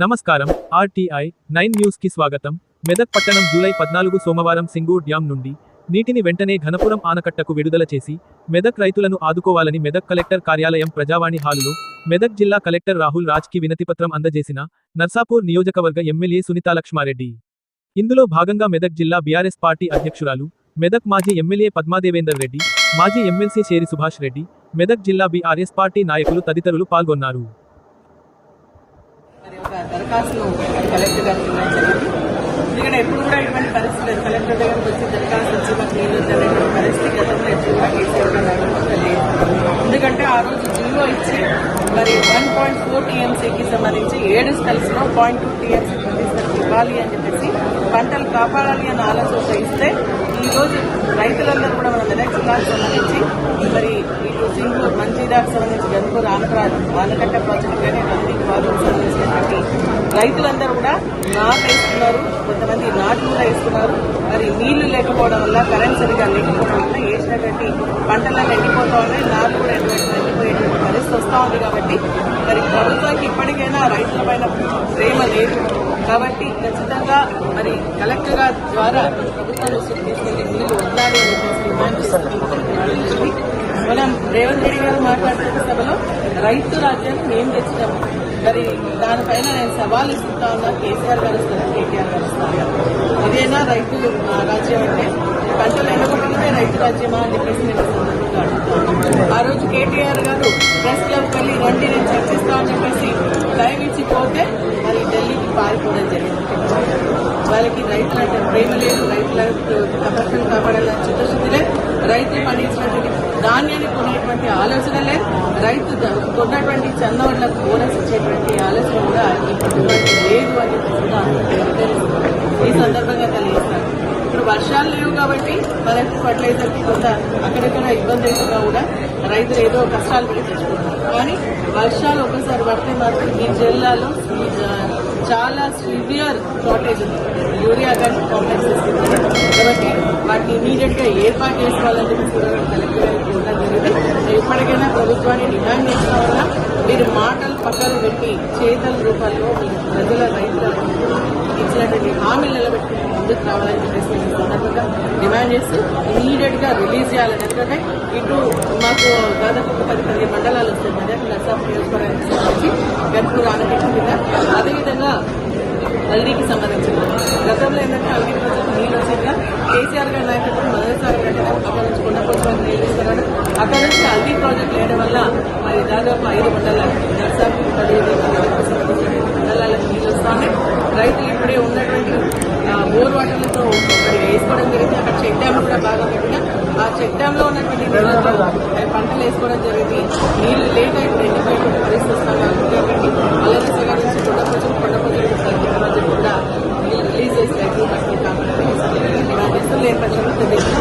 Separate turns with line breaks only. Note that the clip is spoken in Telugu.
నమస్కారం ఆర్టీఐ నైన్ న్యూస్కి స్వాగతం. మెదక్ పట్టణం జూలై పద్నాలుగు సోమవారం సింగూర్ డ్యాం నుండి నీటిని వెంటనే ఘనపురం ఆనకట్టకు విడుదల చేసి మెదక్ రైతులను ఆదుకోవాలని మెదక్ కలెక్టర్ కార్యాలయం ప్రజావాణి హాలులో మెదక్ జిల్లా కలెక్టర్ రాహుల్ రాజ్కి వినతిపత్రం అందజేసిన నర్సాపూర్ నియోజకవర్గ ఎమ్మెల్యే సునీతాలక్ష్మారెడ్డి ఇందులో భాగంగా మెదక్ జిల్లా బీఆర్ఎస్ పార్టీ అధ్యక్షురాలు మెదక్ మాజీ ఎమ్మెల్యే పద్మాదేవేందర్ రెడ్డి మాజీ ఎమ్మెల్సీ షేరి సుభాష్ రెడ్డి మెదక్ జిల్లా బీఆర్ఎస్ పార్టీ నాయకులు తదితరులు పాల్గొన్నారు.
మరి కలెక్టర్ గారికి ఇవ్వడం జరిగింది. ఎందుకంటే ఎప్పుడు కూడా ఇటువంటి పరిస్థితి లేదు. కలెక్టర్ దగ్గరకు వచ్చి దరఖాస్తు వచ్చి మాకు నీళ్ళు వద్దనేటువంటి పరిస్థితి గతంలో ఎప్పుడు కూడా కేసీఆర్ లేదు ఎందుకంటే ఆ రోజు జిల్లో ఇచ్చి మరి వన్ పాయింట్ ఫోర్ టీఎంసీకి సంబంధించి ఏడు స్టల్స్లో పాయింట్ టూ టీఎంసీ ప్రతిష్టలు ఇవ్వాలి అని చెప్పేసి పంటలు కాపాడాలి అన్న ఆలోచన ఇస్తే ఈ రోజు రైతులందరూ కూడా మన మెదక్ జిల్లాకు సంబంధించి మరి ఇటు సింగూర్ మంచిదాకు సంబంధించి గన్పూర్ ఆనకరాజు ఆనకట్ట ప్రాజెక్టు కానీ రైతులందరూ కూడా నాటు వేస్తున్నారు. కొంతమంది నాటు కూడా వేస్తున్నారు. మరి నీళ్ళు లేకపోవడం వల్ల కరెంట్ సరిగా లేకపోవడం వల్ల వేసినటువంటి పంటలను ఎండిపోతా ఉన్నాయి. నాటు కూడా ఎండిపోయి- ఎండిపోయేటువంటి పరిస్థితి వస్తూ ఉంది కాబట్టి మరి ప్రభుత్వానికి ఇప్పటికైనా రైతుల పైన ప్రేమ లేదు. కాబట్టి ఖచ్చితంగా మరి కలెక్టర్ ద్వారా ప్రభుత్వం దృష్టికి నీళ్ళు వదలాలి అని చెప్పేసి డిమాండ్ మనం రేవంత్ రెడ్డి గారు మాట్లాడుతున్న సభలో రైతు రాజ్యాన్ని మేము తెచ్చినాము మరి దానిపైన నేను సవాల్ ఇస్తుంటా ఉన్నా కేసీఆర్ గారు ఇస్తారు కేటీఆర్ గారు ఇస్తారు ఇదేనా రైతు రాజ్యం అంటే? పంటలు ఎండగొట్టడమే రైతు రాజ్యమా అని చెప్పేసి నేను ఆ రోజు కేటీఆర్ గారు ప్రెస్ క్లబ్ వెళ్ళి రండి నేను చర్చిస్తామని చెప్పేసి టైం ఇచ్చి పోతే మరి ఢిల్లీకి పారిపోవడం జరిగింది. వాళ్ళకి రైతులంటే ప్రేమ లేదు రైతులకు తపస్సులు కాపాడాలని చిత్తశుద్ధి లేదు రైతులు పండించినటువంటి ధాన్యాన్ని కొనేటువంటి ఆలోచన లేదు. రైతు కొన్నటువంటి చందవడ్లకు బోనస్ ఇచ్చేటువంటి ఆలోచన కూడా ఈ ప్రభుత్వానికి లేదు అని కూడా ఈ సందర్భంగా తెలియజేస్తారు ఇప్పుడు వర్షాలు లేవు కాబట్టి మనకు ఫర్టిలైజర్కి కొంత అక్కడక్కడ ఇబ్బంది అవుతున్నా కూడా రైతులు ఏదో కష్టాలు పడి తెచ్చుకుంటారు కానీ వర్షాలు ఒకసారి పడితే మాత్రం ఈ జిల్లాలో చాలా సివియర్ షార్టేజ్ ఉంది. యూరియా కానీ కాంప్లెక్సెస్ వాటిని ఇమీడియట్గా ఏర్పాటు చేసుకోవాలని చెప్పి కూడా కలెక్టర్ గారికి జరిగింది. ఇప్పటికైనా ప్రభుత్వాన్ని డిమాండ్ చేసిన వల్ల మీరు మాటలు పక్కలు పెట్టి చేతల రూపాల్లో ప్రజల రైతుల ఇచ్చినటువంటి హామీలు నిలబెట్టుకుని ముందుకు రావాలని చెప్పేసి సందర్భంగా డిమాండ్ చేస్తూ ఇమీడియట్గా రిలీజ్ చేయాలని. ఎందుకంటే ఇటు మాకు దాదాపు ఒక పది పదిహేను మండలాలు వస్తాయి. మెదక్ నర్సాపు నియోజకవర్గానికి సంబంధించి గన్పూర్ ఆనకట్ట కింద అదేవిధంగా హల్దీకి సంబంధించిన గతంలో ఏంటంటే హల్దీ కేసీఆర్ గారి నాయకత్వం మొదటిసారి కంటే అక్కడ నుంచి కొండపోచడానికి అక్కడ నుంచి హల్దీ ప్రాజెక్ట్ వేయడం వల్ల మరి దాదాపు ఐదు మండలాలు నర్సాపు పదిహేను మండలాలకు నీళ్ళు వస్తాయి. రైతులు ఇప్పుడే ఉన్నటువంటి బోర్ వాటర్లతో మరి వేసుకోవడం జరిగింది. అక్కడ చెక్ డ్యామ్ కూడా బాగా పెట్టిన. ఆ చెక్ డ్యామ్లో ఉన్నటువంటి నీళ్ళతో పంటలు వేసుకోవడం జరిగింది. నీళ్ళు లేట్ అయిపోయి ఎండిపోయేటువంటి పరిస్థితి వస్తాం కాబట్టి ಆಗ್ತದೆ